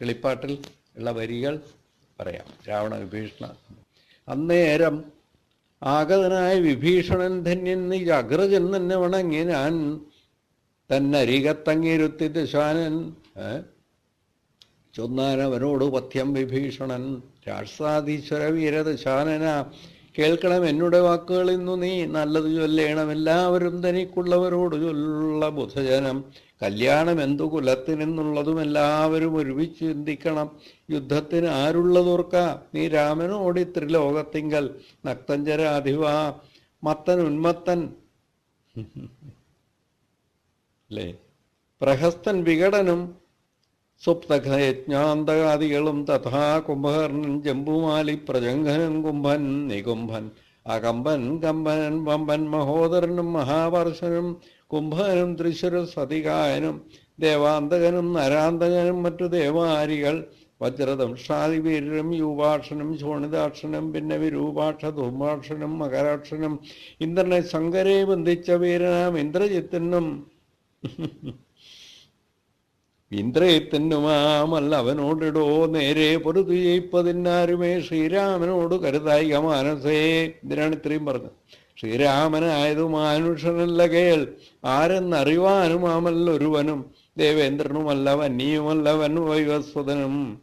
കിളിപ്പാട്ടിൽ ഉള്ള വരികൾ പറയാം. രാവണ വിഭീഷണ. അന്നേരം ആഗതനായ വിഭീഷണൻ ധന്യൻ നീ അഗ്രജൻ തന്നെ വണങ്ങി ഞാൻ തന്നരികത്തങ്ങിരുത്തി ദശാനൻ ചൊന്നാനവനോട് പഥ്യം വിഭീഷണൻ രാഷ്ട്രാധീശ്വര വീരദശാനന കേൾക്കണം എന്നുടെ വാക്കുകൾ ഇന്നു നീ നല്ലത് ചൊല്ലേണം എല്ലാവരും തനിക്കുള്ളവരോട് ചൊല്ലുള്ള ബുധജനം. കല്യാണം എന്തു കുലത്തിനെന്നുള്ളതും എല്ലാവരും ഒരുമിച്ച് ചിന്തിക്കണം. യുദ്ധത്തിന് ആരുള്ളതോർക്ക? നീ രാമനോടി ത്രിലോകത്തിങ്കൽ. നക്തഞ്ചരാധിവ മത്തൻ ഉന്മത്തൻ. അല്ലേ? പ്രഹസ്തൻ വികടനും സുപ്തയജ്ഞാന്തകാദികളും തഥാ കുംഭകർണൻ ജംബുമാലി പ്രജംഘനൻ കുംഭൻ നികുംഭൻ. അകമ്പൻ കമ്പനൻ വമ്പൻ മഹോദരനും മഹാപർശനും കുംഭനും തൃശ്വര സതികായനും ദേവാന്തകനും നരാന്തകനും മറ്റു ദേവാരികൾ വജ്രദംഷാദിവീരനും യുവാക്ഷനും ശോണിതാക്ഷനും പിന്നെ വിരൂപാക്ഷ ധൂമാക്ഷനും മകരാക്ഷനും ഇന്ദ്രനെ ശങ്കരെ ബന്ധിച്ച വീരനാം ഇന്ദ്രജിത്തിനും. ഇന്ദ്രയത്തിനുമാമല്ല അവനോടിടോ നേരെ പൊരുതു ജയിപ്പതിനാരുമേ ശ്രീരാമനോട് കരുതായിക മാനസേ. ഇതിനാണ് ഇത്രയും പറഞ്ഞത്. ശ്രീരാമനായതു മാനുഷനല്ല കേൾ. ആരെന്നറിവാനുമാമല്ലൊരുവനും ദേവേന്ദ്രനുമല്ല വന്യയുമല്ലവൻ വൈവസ്വതനും.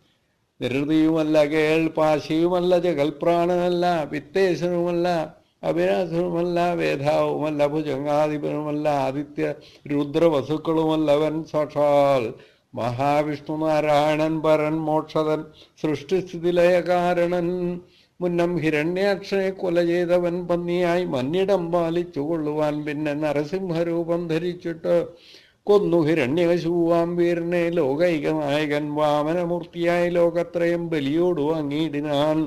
ധൃതിയുമല്ല കേൾ പാശിയുമല്ല ജഗൽപ്രാണനല്ല വിത്തേശനുമല്ല അവിനാശനുമല്ല വേദാവുമല്ല ഭുജങ്ങാധിപനുമല്ല ആദിത്യ രുദ്രവസുക്കളുമല്ലവൻ സാക്ഷാൽ. മഹാവിഷ്ണു നാരായണൻ പരൻ മോക്ഷതൻ സൃഷ്ടിസ്ഥിതിലയ കാരണൻ മുന്നം ഹിരണ്യാക്ഷയെ കൊല ചെയ്തവൻ പന്നിയായി മന്നിടം പാലിച്ചു കൊള്ളുവാൻ പിന്നെ നരസിംഹരൂപം ധരിച്ചിട്ട് കൊന്നു ഹിരണ്യകശുവാം വീരനെ ലോകൈക നായകൻ വാമനമൂർത്തിയായി ലോകത്രയം ബലിയോടു വാങ്ങിയിടിനാൻ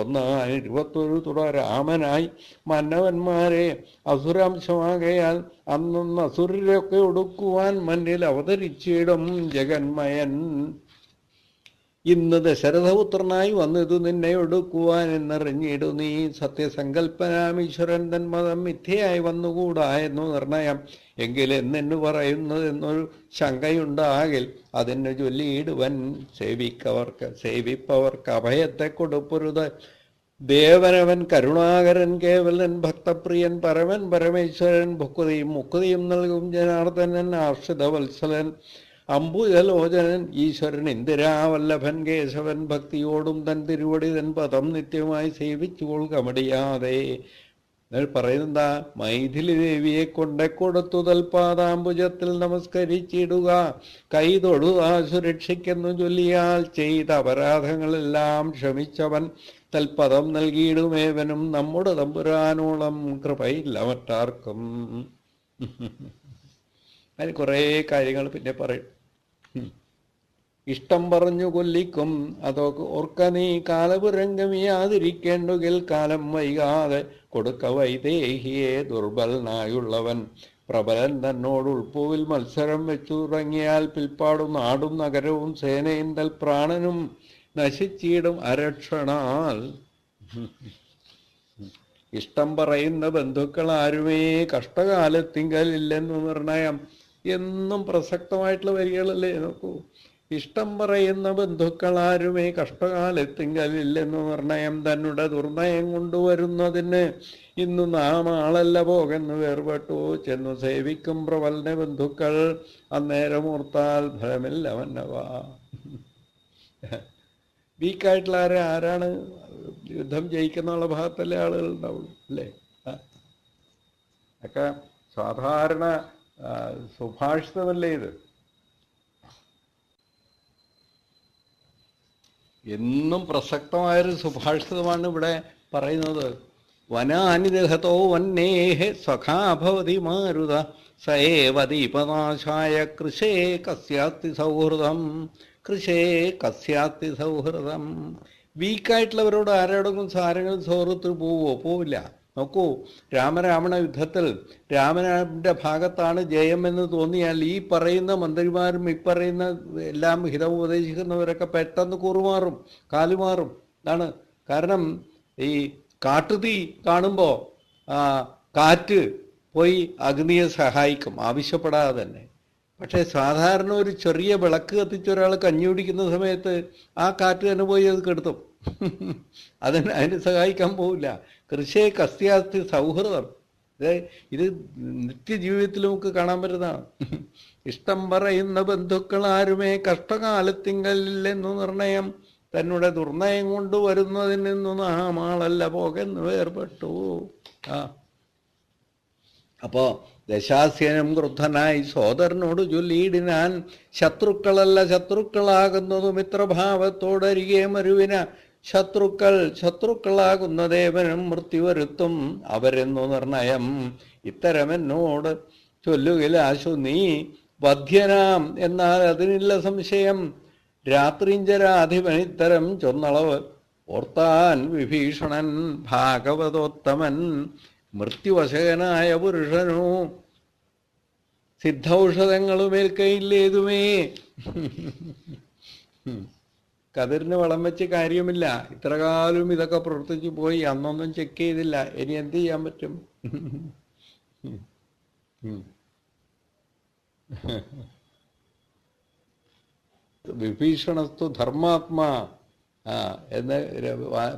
ഒന്നാൻ ഇരുപത്തൊരു തുട രാമനായി മന്നവന്മാരെ അസുരാംശമാകയാൽ അന്നൊന്ന് അസുരരൊക്കെ ഒടുക്കുവാൻ മന്നിൽ അവതരിച്ചിടും ജഗന്മയൻ. ഇന്ന് ദശരഥപുത്രനായി വന്നിതു നിന്നെ ഒടുക്കുവാൻ എന്നറിഞ്ഞിടു. നീ സത്യസങ്കല്പനാമീശ്വരൻ തൻ മതം മിഥ്യയായി വന്നുകൂടാ എന്നു നിർണയം. എങ്കിൽ എന്നു പറയുന്നത് എന്നൊരു ശങ്കയുണ്ടാകിൽ അതിന് ചൊല്ലിയിടുവൻ. സേവിക്കവർക്ക് സേവിപ്പവർക്ക് അഭയത്തെ കൊടുപ്പരുത്. ദേവനവൻ കരുണാകരൻ കേവലൻ ഭക്തപ്രിയൻ പരമൻ പരമേശ്വരൻ ഭുക്കുതിയും മുക്തിയും നൽകും ജനാർദ്ദനൻ ആശ്രിതവത്സലൻ. അംബുജലോചനൻ ഈശ്വരൻ ഇന്ദിരാവല്ലഭൻ കേശവൻ ഭക്തിയോടും തൻ തിരുവടി തൻ പദം നിത്യമായി സേവിച്ചു കമടിയാതെ. പറയുന്നതാ മൈഥിലി ദേവിയെ കൊണ്ടെ കൊടുത്തു തൽപാദാംബുജത്തിൽ നമസ്കരിച്ചിടുക. കൈ തൊടുതാ സുരക്ഷിക്കുന്നു ചൊല്ലിയാൽ ചെയ്ത അപരാധങ്ങളെല്ലാം ക്ഷമിച്ചവൻ തൽപദം നൽകിയിടുമേവനും നമ്മുടെ തമ്പുരാനോളം കൃപയില്ല മറ്റാർക്കും അതിന് കുറേ കാര്യങ്ങൾ പിന്നെ പറയും. ഇഷ്ടം പറഞ്ഞു കൊല്ലിക്കും അതൊക്കെ ഓർക്ക നീ കാലപുരംഗമിയാതിരിക്കേണ്ടുകിൽ കാലം വൈകാതെ കൊടുക്ക വൈദേഹിയെ ദുർബലനായുള്ളവൻ പ്രബലൻ തന്നോട് ഉൾപ്പൂവിൽ മത്സരം വെച്ചു തുടങ്ങിയാൽ പിൽപ്പാടും നാടും നഗരവും സേനയും തൽ പ്രാണനും നശിച്ചിടും അരക്ഷണാൽ. ഇഷ്ടം പറയുന്ന ബന്ധുക്കൾ ആരുമേ? കഷ്ടകാലത്തിങ്കലില്ലെന്ന് നിർണയം. എന്നും പ്രസക്തമായിട്ടുള്ള വരികളല്ലേ? നോക്കൂ. ഇഷ്ടം പറയുന്ന ബന്ധുക്കൾ ആരുമേ കഷ്ടകാലത്തിങ്കലില്ലെന്ന് നിർണയം തന്നെ ദുർണയം കൊണ്ടുവരുന്നതിന് ഇന്ന് നാം ആളല്ല പോകെന്ന് വേർപെട്ടു. ചെന്നു സേവിക്കും പ്രബലന ബന്ധുക്കൾ. അന്നേരം ഓർത്താൽ ഫലമില്ല മന്നവാ വീക്കായിട്ടുള്ള ആരെ ആരാണ്? യുദ്ധം ജയിക്കുന്നുള്ള ഭാഗത്തല്ലേ ആളുകൾ ഉണ്ടാവുള്ളൂ അല്ലേ. ഒക്കെ സാധാരണ സുഭാഷിതമല്ലേ ഇത്? എന്നും പ്രസക്തമായൊരു സുഭാഷിതമാണ് ഇവിടെ പറയുന്നത്. വനാനിദഹതോ വന്നേഹ സഖാഭവതി മാരുത സേവ ദീപനാശായ കൃഷേ കസ്യാത്തി സൗഹൃദം കൃഷേ കസ്യാത്തി സൗഹൃദം. വീക്കായിട്ടുള്ളവരോട് ആരോടെങ്കിലും സാരങ്ങൾ സൗഹൃദത്തിൽ പോവോ? പോവില്ല. നോക്കൂ രാമരാവണ യുദ്ധത്തിൽ രാമന്റെ ഭാഗത്താണ് ജയം എന്ന് തോന്നിയാൽ ഈ പറയുന്ന മന്ത്രിമാരും ഈ പറയുന്ന എല്ലാം ഹിതം ഉപദേശിക്കുന്നവരൊക്കെ പെട്ടെന്ന് കൂറുമാറും കാലുമാറും. ഇതാണ് കാരണം ഈ കാട്ടുതീ കാണുമ്പോൾ കാറ്റ് പോയി അഗ്നിയെ സഹായിക്കും ആവശ്യപ്പെടാതെ തന്നെ. പക്ഷേ സാധാരണ ഒരു ചെറിയ വിളക്ക് കത്തിച്ച് ഒരാൾ കഞ്ഞി കുടിക്കുന്ന സമയത്ത് ആ കാറ്റ് തന്നെ പോയി അത് കെടുത്തും. അതിന് അതിന് സഹായിക്കാൻ പോവില്ല. കൃഷിയെ കസ്യാസ്തി സൗഹൃദം. ഇത് നിത്യജീവിതത്തിൽ നമുക്ക് കാണാൻ പറ്റുന്നതാണ്. ഇഷ്ടം പറയുന്ന ബന്ധുക്കൾ ആരുമേ കഷ്ടകാലത്തിങ്കലില്ലെന്നു നിർണയം. തന്നുടെ ദുർനയം കൊണ്ട് വരുന്നതിൽ നിന്നു നാമാളല്ല പോകെന്ന് വേർപെട്ടു. ആ. അപ്പോ ദശാസ്യനും ക്രുദ്ധനായി സോദരനോട് ചൊല്ലിയിടിനാൻ ശത്രുക്കളല്ല ശത്രുക്കളാകുന്നതും മിത്രഭാവത്തോടരികെ മരുവിന ശത്രുക്കൾ ശത്രുക്കളാകുന്ന ദേവനും മൃത്യു വരുത്തും അവരെന്നു നിർണയം. ഇത്തരമെന്നോട് ചൊല്ലുകിലാശു നീ വധ്യനാം എന്നാൽ അതിനില്ല സംശയം. രാത്രിഞ്ചരാധിപൻ ഇത്തരം ചൊന്നളവ് ഓർത്താൻ വിഭീഷണൻ ഭാഗവതോത്തമൻ. മൃത്യുവശകനായ പുരുഷനു സിദ്ധൌഷധങ്ങളുമേൽക്കയില്ലേതുമേ? കതിരിന് വളം വെച്ച് കാര്യമില്ല ഇത്ര കാലം ഇതൊക്കെ പ്രവർത്തിച്ചു പോയി അന്നൊന്നും ചെക്ക് ചെയ്തില്ല. ഇനി എന്ത് ചെയ്യാൻ പറ്റും? വിഭീഷണസ്തു ധർമാത്മാ ആ എന്ന്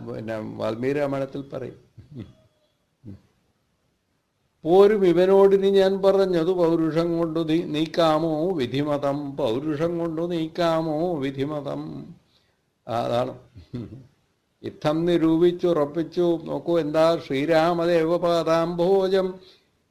പിന്നെ വാൽമീകി രാമായണത്തിൽ പറയും. പോരും ഇവനോടിനി ഞാൻ പറഞ്ഞത് പൗരുഷം കൊണ്ടു നീക്കാമോ വിധിമതം? പൗരുഷം കൊണ്ടു നീക്കാമോ വിധിമതം? അതാണ്. യുദ്ധം നിരൂപിച്ചുറപ്പിച്ചു നോക്കൂ എന്താ ശ്രീരാമദേവപാദാംഭോജം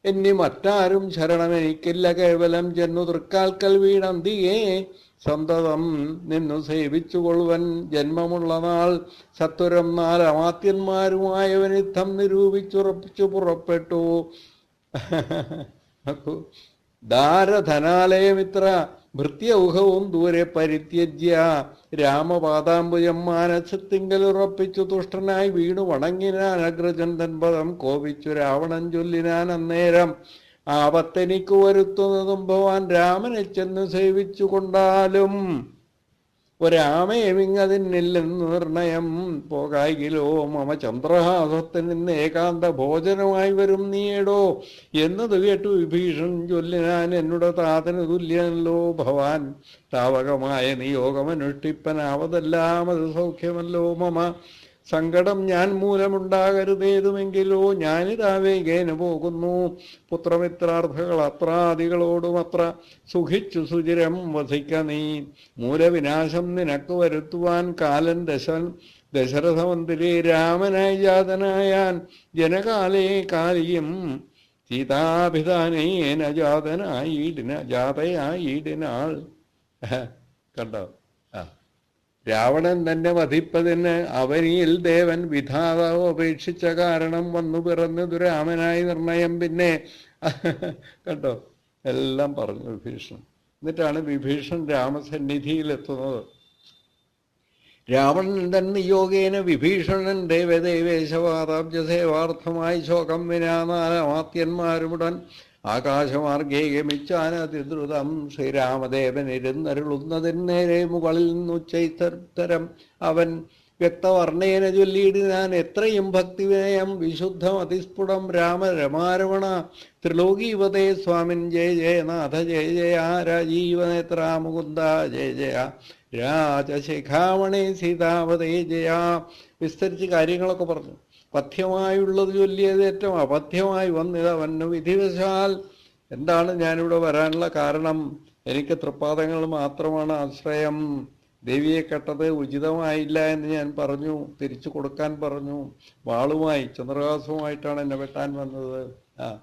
എന്നി മറ്റാരും ശരണമെനിക്കില്ല കേവലം ജന്നു തൃക്കാൽക്കൽ വീണന്തിയേ. സന്തതം നിന്നു സേവിച്ചു കൊള്ളുവൻ ജന്മമുള്ള നാൾ. സത്വരം നാലമാത്യന്മാരുമായവൻ യുദ്ധം നിരൂപിച്ചുറപ്പിച്ചു പുറപ്പെട്ടു. നോക്കൂ. ദാരധനാലയമിത്ര ഭൃത്യൗഹവും ദൂരെ പരിത്യജ്യ. രാമപാദാംബുജം മാനസത്തിങ്കലുറപ്പിച്ചു തുഷ്ടനായി വീണു വണങ്ങിനാൻ അഗ്രജൻ തൻപദം കോപിച്ചു രാവണൻ ചൊല്ലിനാൻ അന്നേരം. ആപത്തെനിക്ക് വരുത്തുന്നതും ഭവാൻ രാമനെ ചെന്ന് സേവിച്ചു കൊണ്ടാലും ഒരാമയമിങ്ങതിന്നില്ലെന്ന് നിർണയം. പോകായിലോ മമ ചന്ദ്രഹാസത്തിൽ നിന്ന് ഏകാന്ത ഭോജനമായി വരും നീയടോ. എന്നത് കേട്ടു വിഭീഷൺ ചൊല്ലിനാൻ എന്നുടെ താതന് തുല്യനല്ലോ ഭവാൻ. താവകമായ നിയോഗമനുഷ്ഠിപ്പനാവതെല്ലാം അത് സൗഖ്യമല്ലോ മമ. സങ്കടം ഞാൻ മൂലമുണ്ടാകരുതേതുമെങ്കിലോ ഞാനിതാ വേഗേന പോകുന്നു. പുത്രമിത്രാർത്ഥകൾ അത്രാദികളോടും അത്ര സുഖിച്ചു സുചിരം വസിക്ക നീ. മൂലവിനാശം നിനക്ക് വരുത്തുവാൻ കാലൻ ദശൻ ദശരഥമന്തിരി രാമനായി ജാതനായാൻ ജനകാലേ കാലിയും സീതാഭിധാനേന ജാതനായിടിന ജാതയായിടിനാൾ കണ്ടോ? രാവണൻ തന്നെ വധിപ്പതിന് അവനിയിൽ ദേവൻ വിധാതാവ് അപേക്ഷിച്ച കാരണം വന്നു പിറന്നതു രാമനായി നിർണയം പിന്നെ. കണ്ടോ? എല്ലാം പറഞ്ഞു വിഭീഷണൻ. എന്നിട്ടാണ് വിഭീഷൺ രാമസന്നിധിയിലെത്തുന്നത്. രാവണൻ തന്നെ യോഗേന വിഭീഷണൻ ദേവദേവേശവാദാബ്ജസേവാർത്ഥമായി ശോകം വിനാനാമാത്യന്മാരുമുടൻ ആകാശമാർഗേ ഇരുന്നരുളുന്നതിന് നേരെ മുകളിൽ നിന്നു ചൈത്തരം അവൻ വ്യക്തവർണേന ചൊല്ലിയിടിനാൻ എത്രയും ഭക്തിവിനയം വിശുദ്ധം അതിസ്ഫുടം രാമ രമാരമണ ത്രിലോകീപതേ സ്വാമിൻ. ജയ ജയനാഥ ജയ ജയ രാജീവനേത്ര മുകുന്ദ ജയ ജയ രാജശിഖാമണി സീതാവതേ ജയ. വിസ്തരിച്ച് കാര്യങ്ങളൊക്കെ പറഞ്ഞു. പഥ്യമായുള്ളത് ചൊല്ലിയത് ഏറ്റവും അപഥ്യമായി വന്നിത് അവന് വിധിവശാൽ. എന്താണ് ഞാനിവിടെ വരാനുള്ള കാരണം? എനിക്ക് തൃപ്പാദങ്ങൾ മാത്രമാണ് ആശ്രയം. ദേവിയെ കെട്ടത് ഉചിതമായില്ല എന്ന് ഞാൻ പറഞ്ഞു. തിരിച്ചു കൊടുക്കാൻ പറഞ്ഞു. വാളുമായി ചന്ദ്രഹാസവുമായിട്ടാണ് എന്നെ വെട്ടാൻ വന്നത്. ആ.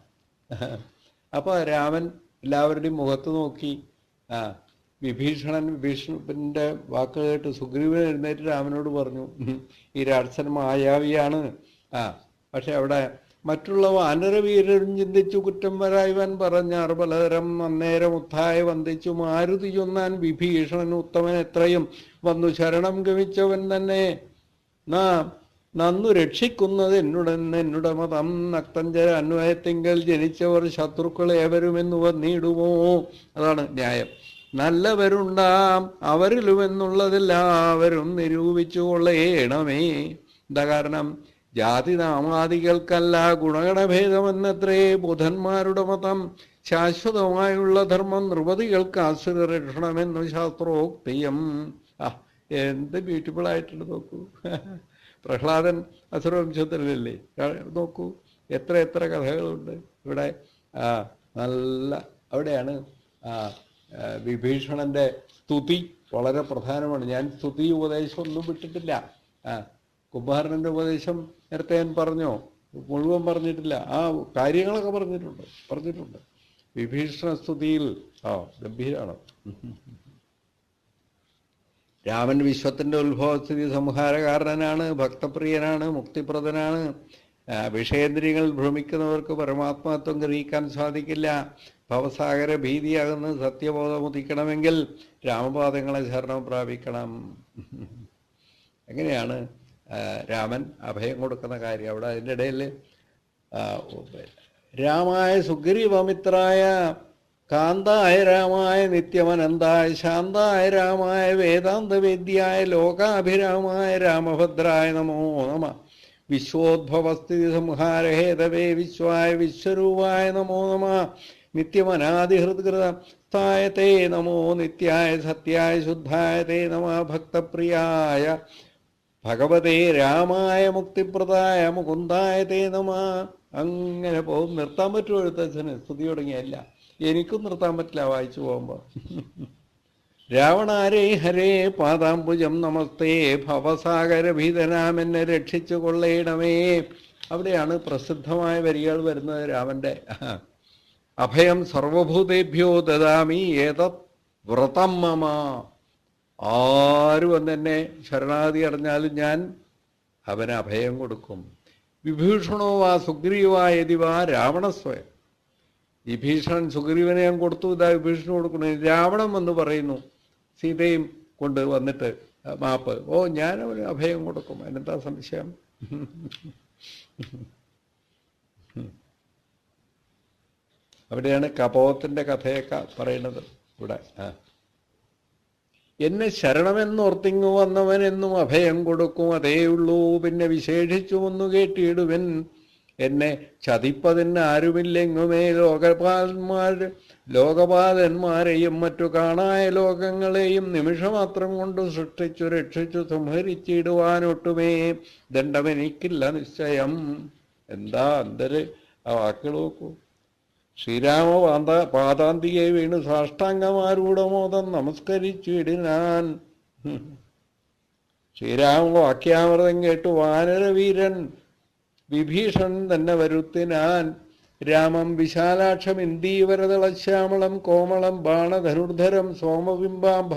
അപ്പൊ രാമൻ എല്ലാവരുടെയും മുഖത്ത് നോക്കി. ആ. വിഭീഷണൻ വിഭീഷണന്റെ വാക്ക് കേട്ട് സുഗ്രീവൻ എഴുന്നേറ്റ് രാമനോട് പറഞ്ഞു. ഈ രാക്ഷസൻ മായാവിയാണ്. ആ പക്ഷെ അവിടെ മറ്റുള്ളവ വാനരവീരരും ചിന്തിച്ചു കുറ്റം വരായവൻ പറഞ്ഞാർ പലതരം അന്നേരം ഉത്ഥായ വന്ദിച്ചു മാരുതി ചൊന്നാൻ വിഭീഷണൻ ഉത്തമൻ എത്രയും വന്നു ശരണം ഗമിച്ചവൻ തന്നെ. നാം നന്നു രക്ഷിക്കുന്നത് എന്നുടൻ എന്നുടെ മതം നക്തഞ്ചര അന്വയത്തിങ്കൽ ജനിച്ചവർ ശത്രുക്കൾ ഏവരുമെന്ന് വന്നിടുമോ? അതാണ് ന്യായം. നല്ലവരുണ്ടാം അവരിലുമെന്നുള്ളതെല്ലാവരും നിരൂപിച്ചു കൊള്ളേണമേ. എന്താ കാരണം ജാതി നാമാദികൾക്കല്ല ഗുണഗണഭേദമെന്നത്രേ ബുധന്മാരുടെ മതം. ശാശ്വതമായുള്ള ധർമ്മം നൃപതികൾക്ക് ആസുര രക്ഷണമെന്ന് ശാസ്ത്രോക്തിയം. ആ എന്ത് ബ്യൂട്ടിഫുൾ ആയിട്ടുണ്ട് നോക്കൂ. പ്രഹ്ലാദൻ അസുരവംശത്തിലല്ലേ? നോക്കൂ എത്ര എത്ര കഥകളുണ്ട്. ഇവിടെ നല്ല അവിടെയാണ് വിഭീഷണന്റെ സ്തുതി വളരെ പ്രധാനമാണ്. ഞാൻ സ്തുതി ഉപദേശം ഒന്നും വിട്ടിട്ടില്ല. കുംഭാരനന്റെ ഉപദേശം നേരത്തെ ഞാൻ പറഞ്ഞോ മുഴുവൻ പറഞ്ഞിട്ടില്ല. ആ കാര്യങ്ങളൊക്കെ പറഞ്ഞിട്ടുണ്ട് പറഞ്ഞിട്ടുണ്ട്. വിഭീഷണ സ്തുതിയിൽ ആ ഗംഭീരാണ്. രാമൻ വിശ്വത്തിന്റെ ഉത്ഭവസ്ഥിതി സംഹാരകാരനാണ് ഭക്തപ്രിയനാണ് മുക്തിപ്രദനാണ്. വിഷയേന്ദ്രിയങ്ങൾ ഭ്രമിക്കുന്നവർക്ക് പരമാത്മത്വം ഗ്രഹിക്കാൻ സാധിക്കില്ല. ഭവസാഗര ഭീതിയാകുന്ന സത്യബോധം ഉദിക്കണമെങ്കിൽ രാമപാദങ്ങളെ ശരണം പ്രാപിക്കണം. എങ്ങനെയാണ്? രാമൻ അഭയം കൊടുക്കുന്ന കാര്യം അവിടെ അതിന്റെ ഇടയിൽ രാമായ സുഗ്രീവമിത്രായ കാന്തായ രാമായ നിത്യമനന്തായ ശാന്തായ രാമായ വേദാന്തവേദ്യായ ലോകാഭിരാമായ രാമഭദ്രായ നമോ നമ വിശ്വോദ്ഭവസ്ഥിതി സംഹാരഹേതവേ വിശ്വായ വിശ്വരൂപായ നമോ നമ നിത്യമനാദിഹൃത്കൃതായ തേ നമോ നിത്യായ സത്യായ ശുദ്ധായ തേ നമ ഭക്തപ്രിയായ ഭഗവതേ രാമായ മുക്തിപ്രദായ മുകുന്ദായ തേ അങ്ങനെ പോകും നിർത്താൻ പറ്റുമോ എഴുത്തച്ഛന്? സ്തുതി തുടങ്ങിയല്ല എനിക്കും നിർത്താൻ പറ്റില്ല വായിച്ചു പോകുമ്പോൾ രാവണാരേ ഹരേ പാദാംബുജം നമസ്തേ. ഭവസാഗരഭീതനാം എന്നെ രക്ഷിച്ചു കൊള്ളയിടമേ. അവിടെയാണ് പ്രസിദ്ധമായ വരികൾ വരുന്നത് രാമന്റെ. അഭയം സർവഭൂതേഭ്യോ ദദാമി. ഏതത് വ്രതം മമ. ആര് വന്നെന്നെ ശരണാഗതി അടഞ്ഞാലും ഞാൻ അവന് അഭയം കൊടുക്കും. വിഭീഷണോ വാ സുഗ്രീവാ യതിവാ രാവണസ്വയം വിഭീഷണൻ സുഗ്രീവനെ ഞാൻ കൊടുത്തു ഇതാ വിഭീഷണം കൊടുക്കണേ രാവണൻ എന്ന് പറയുന്നു സീതയും കൊണ്ട് വന്നിട്ട് മാപ്പ് ഓ ഞാൻ അവന് അഭയം കൊടുക്കും. അതിനെന്താ സംശയം? അവിടെയാണ് കപോത്തിന്റെ കഥയൊക്കെ പറയുന്നത് ഇവിടെ. ആ. എന്നെ ശരണമെന്നോർത്തിങ്ങു വന്നവൻ എന്നും അഭയം കൊടുക്കും അതേയുള്ളൂ പിന്നെ വിശേഷിച്ചു ഒന്നു കേട്ടിയിടുവൻ എന്നെ ചതിപ്പതിന് ആരുമില്ലെങ്ങുമേ? ലോകപാൽമാർ ലോകപാലന്മാരെയും മറ്റു കാണായ ലോകങ്ങളെയും നിമിഷമാത്രം കൊണ്ട് സൃഷ്ടിച്ചു രക്ഷിച്ചു സംഹരിച്ചിടുവാനൊട്ടുമേ? ദണ്ഡമെനിക്കില്ല നിശ്ചയം. എന്താ അന്തര്? ആ വാക്കുകൾ നോക്കൂ ശ്രീരാമ പാത പാതാന്തികെ വീണ് സാഷ്ടാംഗമാരൂഢമോദം നമസ്കരിച്ചിടിനാൻ. ശ്രീരാമ വാക്യാമൃതം കേട്ടു വാനരവീരൻ വിഭീഷൺ തന്നെ വരുത്തിനാൻ. രാമം വിശാലാക്ഷം ഇന്ദീവരതളശ്യാമളം കോമളം ബാണധനുർധരം സോമബിംബാംഭ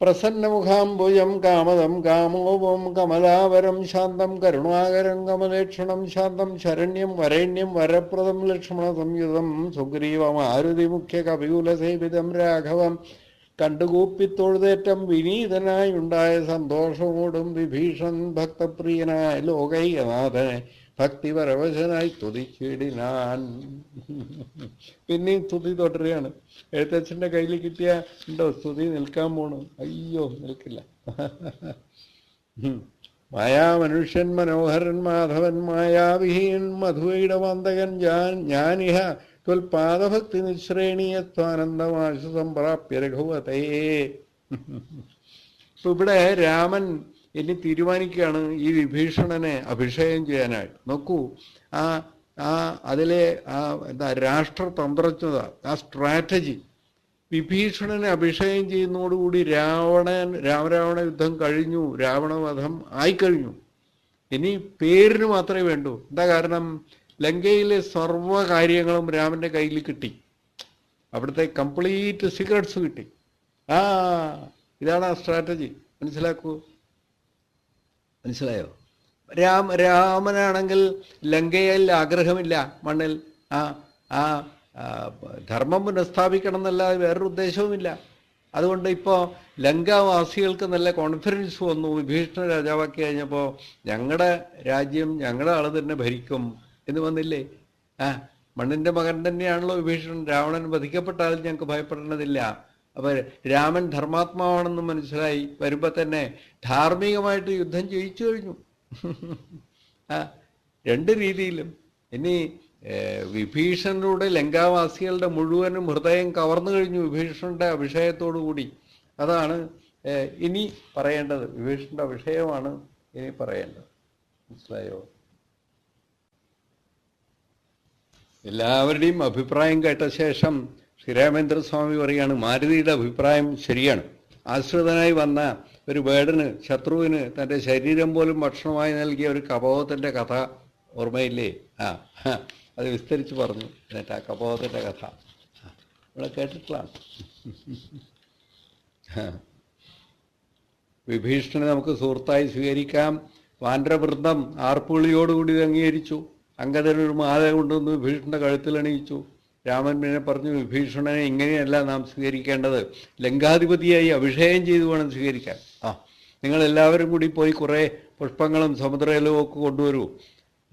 പ്രസന്നമുഖാംബുജം കാമദം കാമോപം കമലാവരം ശാന്തം കരുണാകരം കമലേക്ഷണം ശാന്തം ശരണ്യം വരണ്യം വരപ്രദം ലക്ഷ്മണ സംയുതം സുഗ്രീവം ആരുതി മുഖ്യ കപികുലസേവിതം രാഘവം കണ്ടുകൂപ്പിത്തൊഴുതേറ്റം വിനീതനായുണ്ടായ സന്തോഷമോടും വിഭീഷൻ ഭക്തപ്രിയനായ ലോകൈകനാഥനെ ഭക്തിപരവശനായി തുതിച്ചിടിനാൻ. പിന്നെയും സ്തുതി തുടരുകയാണ്. എഴുത്തച്ഛന്റെ കയ്യിൽ കിട്ടിയ ഉണ്ടോ സ്തുതി നിൽക്കാൻ പോണു. അയ്യോ നിൽക്കില്ല. മായാമനുഷ്യൻ മനോഹരൻ മാധവൻ മായാവിഹീൻ മധുവൈടമന്തകൻ ഞാൻ ഞാനിഹ ത്വൽപാദഭക്തി നിശ്രേണീയത്വാനന്ദമാശു സംപ്രാപ്യ രഘുവതേ ഇപ്പൊ ഇവിടെ രാമൻ ഇനി തീരുമാനിക്കുകയാണ് ഈ വിഭീഷണനെ അഭിഷേകം ചെയ്യാനായിട്ട്. നോക്കൂ ആ ആ അതിലെ ആ എന്താ രാഷ്ട്രതന്ത്രജ്ഞത ആ സ്ട്രാറ്റജി വിഭീഷണനെ അഭിഷേകം ചെയ്യുന്നതോടുകൂടി രാവണൻ രാമരാവണ യുദ്ധം കഴിഞ്ഞു രാവണവധം ആയിക്കഴിഞ്ഞു. ഇനി പേരിന് മാത്രമേ വേണ്ടൂ. എന്താ കാരണം? ലങ്കയിലെ സർവ കാര്യങ്ങളും രാമന്റെ കയ്യിൽ കിട്ടി. അവിടുത്തെ കംപ്ലീറ്റ് സീക്രട്സ് കിട്ടി. ആ ഇതാണ് ആ സ്ട്രാറ്റജി മനസ്സിലാക്കൂ? മനസ്സിലായോ? രാം രാമനാണെങ്കിൽ ലങ്കയിൽ ആഗ്രഹമില്ല. മണ്ണിൽ ആ ആ ധർമ്മം പുനഃസ്ഥാപിക്കണം എന്നല്ലാതെ വേറൊരു ഉദ്ദേശവുമില്ല. അതുകൊണ്ട് ഇപ്പോൾ ലങ്കാവാസികൾക്ക് നല്ല കോൺഫിഡൻസ് വന്നു. വിഭീഷണ രാജാവാക്കി കഴിഞ്ഞപ്പോൾ ഞങ്ങളുടെ രാജ്യം ഞങ്ങളുടെ ആൾ തന്നെ ഭരിക്കും എന്ന് വന്നില്ലേ? ആ മണ്ണിന്റെ മകൻ തന്നെയാണല്ലോ വിഭീഷണൻ. രാവണൻ വധിക്കപ്പെട്ടാലും ഞങ്ങൾക്ക് ഭയപ്പെടേണ്ടതില്ല. അപ്പൊ രാമൻ ധർമാത്മാവാണെന്ന് മനസ്സിലായി വരുമ്പോ തന്നെ ധാർമ്മികമായിട്ട് യുദ്ധം ജയിച്ചു കഴിഞ്ഞു. ആ രണ്ട് രീതിയിലും. ഇനി വിഭീഷണനോട് ലങ്കാവാസികളുടെ മുഴുവനും ഹൃദയം കവർന്നു കഴിഞ്ഞു വിഭീഷണന്റെ അഭിഷേകത്തോടു കൂടി. അതാണ് ഇനി പറയേണ്ടത്. വിഭീഷണന്റെ അഭിഷേകമാണ് ഇനി പറയേണ്ടത്. മനസ്സിലായോ? എല്ലാവരുടെയും അഭിപ്രായം കേട്ട ശേഷം ശ്രീരാമേന്ദ്ര സ്വാമി പറയുകയാണ് മാരുതിയുടെ അഭിപ്രായം ശരിയാണ്. ആശ്രിതനായി വന്ന ഒരു വേടന് ശത്രുവിന് തന്റെ ശരീരം പോലും ഭക്ഷണമായി നൽകിയ ഒരു കപോഹത്തിന്റെ കഥ ഓർമ്മയില്ലേ? ആ അത് വിസ്തരിച്ച് പറഞ്ഞു. എന്നിട്ട് ആ കപോഹത്തിന്റെ കഥ. ഇവിടെ കേട്ടിട്ടുള്ളതാണ്. വിഭീഷണനെ നമുക്ക് സുഹൃത്തായി സ്വീകരിക്കാം. വാനരവൃന്ദം ആർപ്പുളിയോടുകൂടി അംഗീകരിച്ചു. അങ്കദനൊരു മാല കൊണ്ടുവന്ന് വിഭീഷണന്റെ കഴുത്തിലണിയിച്ചു രാമൻ പിന്നെ പറഞ്ഞു വിഭീഷണനെ ഇങ്ങനെയല്ല നാം സ്വീകരിക്കേണ്ടത്. ലങ്കാധിപതിയായി അഭിഷേകം ചെയ്തു വേണം സ്വീകരിക്കാൻ. ആ നിങ്ങൾ എല്ലാവരും കൂടി പോയി കുറേ പുഷ്പങ്ങളും സമുദ്രയിലും ഒക്കെ കൊണ്ടുവരൂ.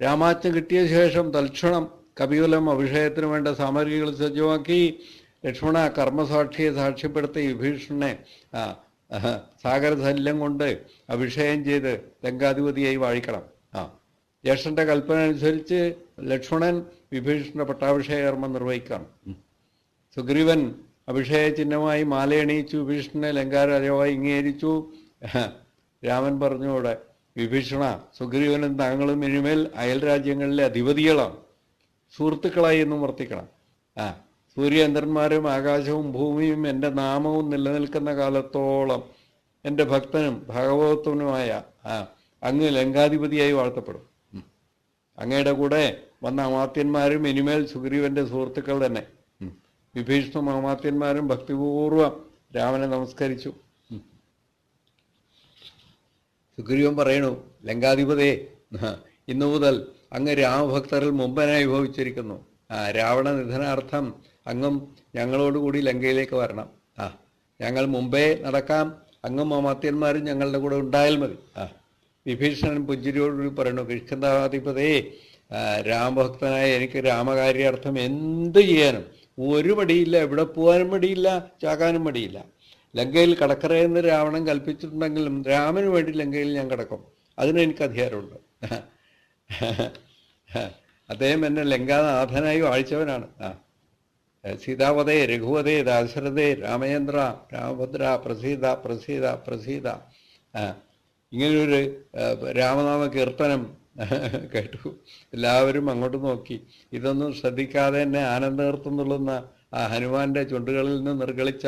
രാമാജ്ഞ കിട്ടിയ ശേഷം തൽക്ഷണം കപികുലം അഭിഷേകത്തിന് വേണ്ട സാമഗ്രികൾ സജ്ജമാക്കി. ലക്ഷ്മണ കർമ്മസാക്ഷിയെ സാക്ഷ്യപ്പെടുത്തി വിഭീഷണനെ സാഗരശല്യം കൊണ്ട് അഭിഷേകം ചെയ്ത് ലങ്കാധിപതിയായി വാഴിക്കണം. ജ്യേഷ്ഠന്റെ കൽപ്പന അനുസരിച്ച് ലക്ഷ്മണൻ വിഭീഷണന്റെ പട്ടാഭിഷേകർമ്മം നിർവഹിക്കണം. സുഗ്രീവൻ അഭിഷേക ചിഹ്നമായി മാലയണിയിച്ചു വിഭീഷണനെ ലങ്കാരാജാവായി അംഗീകരിച്ചു രാമൻ പറഞ്ഞു അവിടെ വിഭീഷണ സുഗ്രീവനും താങ്കളും ഇനിമേൽ അയൽ രാജ്യങ്ങളിലെ അധിപതികളാണ് സുഹൃത്തുക്കളായി എന്നും വർത്തിക്കണം ആ സൂര്യചന്ദ്രന്മാരും ആകാശവും ഭൂമിയും എന്റെ നാമവും നിലനിൽക്കുന്ന കാലത്തോളം എന്റെ ഭക്തനും ഭാഗവതത്വനുമായ ആ അങ്ങ് ലങ്കാധിപതിയായി വാഴ്ത്തപ്പെടും. അങ്ങയുടെ കൂടെ വന്ന അമാത്യന്മാരും ഇനിമേൽ സുഗ്രീവന്റെ സുഹൃത്തുക്കൾ തന്നെ. വിഭീഷണ അമാത്യന്മാരും ഭക്തിപൂർവം രാമനെ നമസ്കരിച്ചു. സുഗ്രീവൻ പറയണു ലങ്കാധിപതേ ഇന്നു മുതൽ അങ്ങ് രാമഭക്തരിൽ മുമ്പനായി ഭവിച്ചിരിക്കുന്നു ആ രാവണ നിധനാർത്ഥം അങ്ങും ഞങ്ങളോടുകൂടി ലങ്കയിലേക്ക് വരണം. ആ ഞങ്ങൾ മുമ്പേ നടക്കാം അങ്ങും അമാത്യന്മാരും ഞങ്ങളുടെ കൂടെ ഉണ്ടായാൽ മതി. ആ വിഭീഷണൻ പുഞ്ചിരിയോടുകൂടി പറയണു കിഷ്കന്ധാധിപതേ ആ, രാമഭക്തനായ എനിക്ക് രാമകാര്യാർത്ഥം എന്ത് ചെയ്യാനും? ഒരു മടിയില്ല എവിടെ പോകാനും മടിയില്ല ചാകാനും മടിയില്ല. ലങ്കയിൽ കടക്കറയെന്ന് രാവണൻ കൽപ്പിച്ചിട്ടുണ്ടെങ്കിലും രാമന് വേണ്ടി ലങ്കയിൽ ഞാൻ കിടക്കും. അതിന് എനിക്ക് അധികാരമുണ്ട്. അദ്ദേഹം എന്നെ ലങ്കാനാഥനായി വാഴിച്ചവനാണ്. ആ. സീതാവതേ രഘുവതേ ദാശരഥേ രാമചന്ദ്ര രാമഭദ്ര പ്രസീത പ്രസീത പ്രസീത. ഇങ്ങനൊരു രാമനാമ കീർത്തനം കേട്ടു. എല്ലാവരും അങ്ങോട്ട് നോക്കി. ഇതൊന്നും ശ്രദ്ധിക്കാതെ തന്നെ ആനന്ദനൃത്തം തുള്ളുന്ന ആ ഹനുമാന്റെ ചുണ്ടുകളിൽ നിന്ന് നിർഗളിച്ച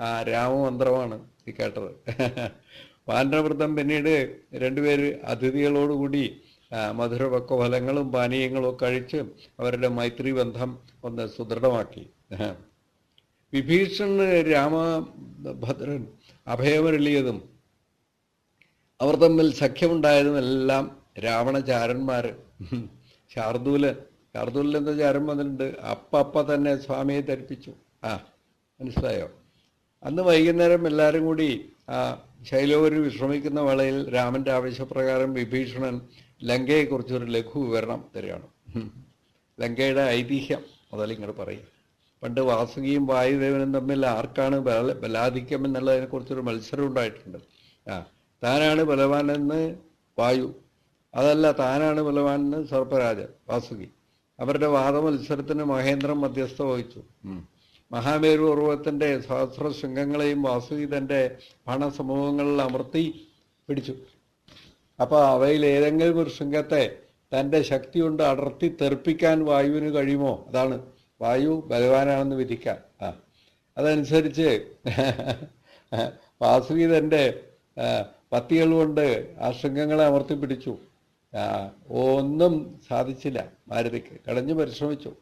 ആ രാമമന്ത്രമാണ് ഈ കേട്ടത്. വാനരവൃത്തം പിന്നീട് രണ്ടുപേര് അതിഥികളോടുകൂടി ആ, മധുരപക്വ ഫലങ്ങളും പാനീയങ്ങളും ഒക്കെ കഴിച്ച് അവരുടെ മൈത്രി ബന്ധം ഒന്ന് സുദൃഢമാക്കി. വിഭീഷണന് രാമഭദ്രൻ അഭയമരുളിയതും അവർ തമ്മിൽ സഖ്യമുണ്ടായതുമെല്ലാം എല്ലാം ശാർദൂൽ ശാർദൂലൻ എന്ന ചാരൻ വന്നിട്ടുണ്ട്. അപ്പ തന്നെ സ്വാമിയെ ധരിപ്പിച്ചു. ആ മനസ്സിലായോ? അന്ന് വൈകുന്നേരം എല്ലാവരും കൂടി ആ ശൈലോവര് വിശ്രമിക്കുന്ന വേളയിൽ രാമന്റെ ആവശ്യപ്രകാരം വിഭീഷണൻ ലങ്കയെക്കുറിച്ചൊരു ലഘു വിവരണം തരികയാണ്. ലങ്കയുടെ ഐതിഹ്യം മുതൽ ഇങ്ങോട്ട് പറയും. പണ്ട് വാസുകിയും വായുദേവനും തമ്മിൽ ആർക്കാണ് ബല ബലാധിക്യം എന്നുള്ളതിനെക്കുറിച്ചൊരു മത്സരം ഉണ്ടായിട്ടുണ്ട്. ആ താനാണ് ബലവാനെന്ന് വായു. അതല്ല താനാണ് ബലവാനെന്ന് സർപ്പരാജൻ വാസുകി. അവരുടെ വാദമത്സരത്തിന് മഹേന്ദ്രൻ മധ്യസ്ഥ വഹിച്ചു. മഹാമേരു പർവതത്തിന്റെ സഹസ്ര ശൃംഗങ്ങളെയും വാസുകി തന്റെ പണസമൂഹങ്ങളിൽ അമർത്തി പിടിച്ചു. അപ്പൊ അവയിൽ ഏതെങ്കിലും ഒരു ശൃംഗത്തെ തന്റെ ശക്തി കൊണ്ട് അടർത്തി തെറിപ്പിക്കാൻ വായുവിന് കഴിയുമോ? അതാണ് വായു ബലവാനാണെന്ന് വിധിക്കാൻ. ആ. അതനുസരിച്ച് വാസുകി തന്റെ ആ, പത്തികൾ കൊണ്ട് ആ ശൃംഗങ്ങളെ അമർത്തി പിടിച്ചു ഒന്നും സാധിച്ചില്ല മാരുതിക്ക്. കടഞ്ഞു പരിശ്രമിച്ചു.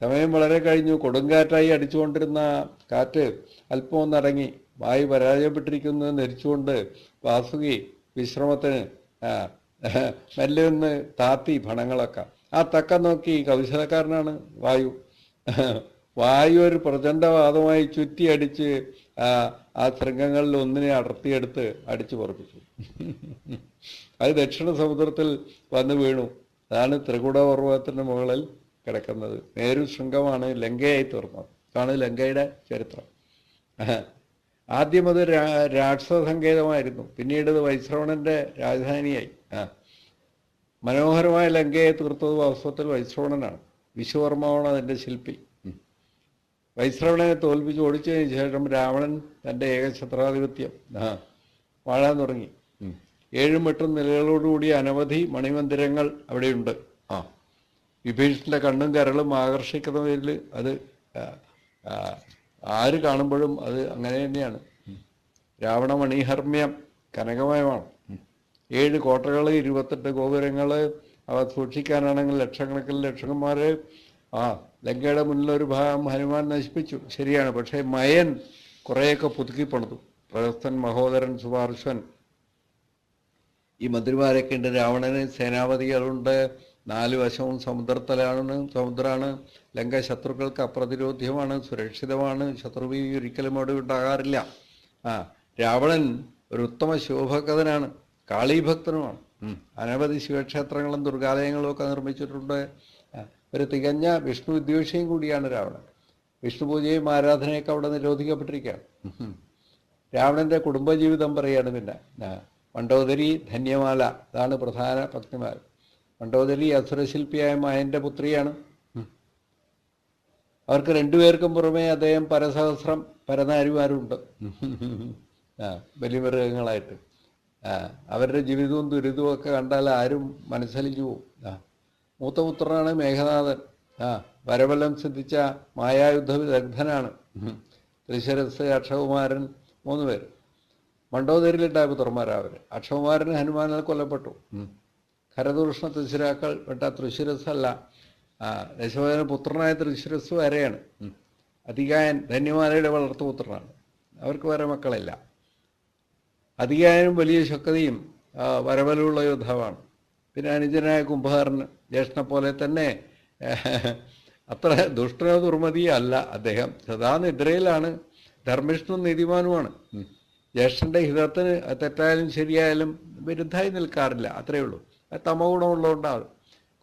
സമയം വളരെ കഴിഞ്ഞു. കൊടുങ്കാറ്റായി അടിച്ചുകൊണ്ടിരുന്ന കാറ്റ് അല്പം ഒന്നടങ്ങി വായു പരാജയപ്പെട്ടിരിക്കുന്നത് ധരിച്ചുകൊണ്ട് വാസുകി വിശ്രമത്തിന് മെല്ലെ ഒന്ന് താത്തി ഭണങ്ങളൊക്കെ. ആ തക്ക നോക്കി കൗശലക്കാരനാണ് വായു. വായു ഒരു പ്രചണ്ഡവാദമായി ചുറ്റി അടിച്ച് ആ ശൃംഗങ്ങളിൽ ഒന്നിനെ അടർത്തിയെടുത്ത് അടിച്ചു പറപ്പിച്ചു. അത് ദക്ഷിണ സമുദ്രത്തിൽ വന്ന് വീണു. അതാണ് ത്രികുട പർവതത്തിന്റെ മുകളിൽ കിടക്കുന്നത്. നേരു ശൃംഗമാണ് ലങ്കയായി തീർന്നത്. അതാണ് ലങ്കയുടെ ചരിത്രം. ആദ്യം അത് രാ- രാക്ഷസ സങ്കേതമായിരുന്നു പിന്നീട് അത് വൈശ്രവണന്റെ രാജധാനിയായി. ആ മനോഹരമായ ലങ്കയെ തീർത്തത് വാസ്തവത്തിൽ വൈശ്രവണനാണ്. വിശ്വകർമാവാണ് അതിന്റെ ശില്പി. വൈശ്രവണനെ തോൽപ്പിച്ച് ഓടിച്ചതിന് ശേഷം രാവണൻ തന്റെ ഏകഛത്രാധിപത്യം ആ വാഴാൻ തുടങ്ങി. ഏഴും എട്ടും നിലകളോടുകൂടി അനവധി മണിമന്ദിരങ്ങൾ അവിടെയുണ്ട്. ആ. വിഭീഷണന്റെ കണ്ണും കരളും ആകർഷിക്കുന്നതിൽ അത് ആര് കാണുമ്പോഴും അത് അങ്ങനെ തന്നെയാണ്. രാവണ മണിഹർമ്മ്യം കനകമയമാണ്. ഏഴ് കോട്ടകൾ ഇരുപത്തെട്ട് ഗോപുരങ്ങൾ അവ സൂക്ഷിക്കാനാണെങ്കിൽ ലക്ഷക്കണക്കിന് ലക്ഷക്കന്മാര് ആ ലങ്കയുടെ മുന്നിലൊരു ഭാഗം ഹനുമാൻ നശിപ്പിച്ചു. ശരിയാണ് പക്ഷേ മയൻ കുറേയൊക്കെ പുതുക്കി പണിതു. പ്രഹസ്തൻ മഹോദരൻ സുപാർശ്വൻ ഈ മന്ത്രിമാരൊക്കെ ഉണ്ട്. രാവണന് സേനാപതികളുണ്ട് നാല് വശവും സമുദ്രത്തലാണ് സമുദ്രമാണ് ലങ്ക ശത്രുക്കൾക്ക് അപ്രതിരോധ്യമാണ് സുരക്ഷിതമാണ്. ശത്രുവി ഒരിക്കലും അവിടെ ഉണ്ടാകാറില്ല. ആ രാവണൻ ഒരു ഉത്തമ ശിവഭക്തനാണ് കാളീഭക്തനുമാണ്. അനവധി ശിവക്ഷേത്രങ്ങളും ദുർഗാലയങ്ങളും ഒക്കെ നിർമ്മിച്ചിട്ടുണ്ട്. ഒരു തികഞ്ഞ വിഷ്ണു വിദ്വേഷിയും കൂടിയാണ് രാവണൻ. വിഷ്ണു പൂജയും ആരാധനയൊക്കെ അവിടെ നിരോധിക്കപ്പെട്ടിരിക്കുകയാണ്. രാവണന്റെ കുടുംബജീവിതം പറയാണ് പിന്നെ. മണ്ഡോദരി ധന്യമാല അതാണ് പ്രധാന പത്നിമാർ മണ്ഡോദരി അസുരശില്പിയായ മായന്റെ പുത്രിയാണ്. അവർക്ക് രണ്ടുപേർക്കും പുറമേ അദ്ദേഹം പരസഹസ്രം പരനാരിമാരുണ്ട്. ആ ബലിമൃഗങ്ങളായിട്ട്. ആ അവരുടെ ജീവിതവും ദുരിതവും ഒക്കെ കണ്ടാൽ ആരും മനസ്സലിഞ്ഞു പോകും. ആ മൂത്തപുത്രനാണ് മേഘനാഥൻ. ആ വരബലം സിദ്ധിച്ച മായായുദ്ധ വിദഗ്ധനാണ്. തൃശ്ശരസ് അക്ഷകുമാരൻ മൂന്ന് പേര്. മണ്ഡോദരിയിലുണ്ടായ പുത്രന്മാരാ അവർ. അക്ഷകുമാരൻ ഹനുമാനാൽ കൊല്ലപ്പെട്ടു. ഖരദൂഷണ തൃശ്ശിരാക്കൾ വിട്ട തൃശ്ശിരസല്ല അല്ല. യശോദന പുത്രനായ തൃശ്ശിരസ് വരെയാണ്. അധികായൻ ധന്യമാലയുടെ വളർത്തുപുത്രനാണ് അവർക്ക് വേറെ മക്കളില്ല. അതികായനും വലിയ ശക്തിയും വരവലുള്ള യുദ്ധമാണ് പിന്നെ അനുജനായ കുംഭകർണൻ ജ്യേഷ്ഠനെ പോലെ തന്നെ അത്ര ദുഷ്ടനോ ദുർമതിയോ അല്ല. അദ്ദേഹം സദാ നിദ്രയിലാണ്. ധർമ്മിഷ്ണു നീതിമാനുമാണ്. ജ്യേഷ്ഠന്റെ ഹിതത്തിന് തെറ്റായാലും ശരിയായാലും വിരുദ്ധമായി നിൽക്കാറില്ല. അത്രയേ ഉള്ളൂ. അത് തമ ഗുണമുള്ളതുകൊണ്ടാണ്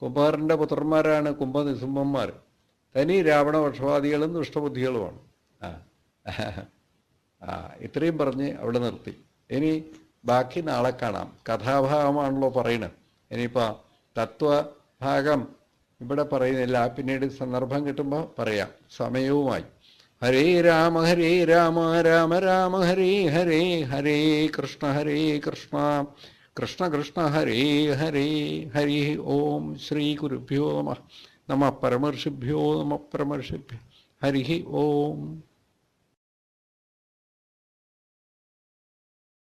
കുംഭകർണന്റെ പുത്രന്മാരാണ് കുംഭനിസുംഭന്മാർ. തനി രാവണ പക്ഷപാതികളും ദുഷ്ടബുദ്ധികളുമാണ്. ആ ആ ഇത്രയും പറഞ്ഞ് അവിടെ നിർത്തി. ഇനി ബാക്കി നാളെ കാണാം. കഥാഭാഗമാണല്ലോ പറയുന്നത്. ഇനിയിപ്പോൾ തത്വഭാഗം ഇവിടെ പറയുന്നില്ല. പിന്നീട് സന്ദർഭം കിട്ടുമ്പോൾ പറയാം. സമയവുമായി. ഹരേ രാമ ഹരേ രാമ രാമ രാമ ഹരേ ഹരേ ഹരേ കൃഷ്ണ ഹരേ കൃഷ്ണ. കൃഷ്ണ കൃഷ്ണ ഹരേ ഹരേ ഹരി ഓം ശ്രീ ഗുരുഭ്യോ നമ. നമ പരമർഷിഭ്യോ നമ പരമർഷിഭ്യോ. ഹരി ഓം.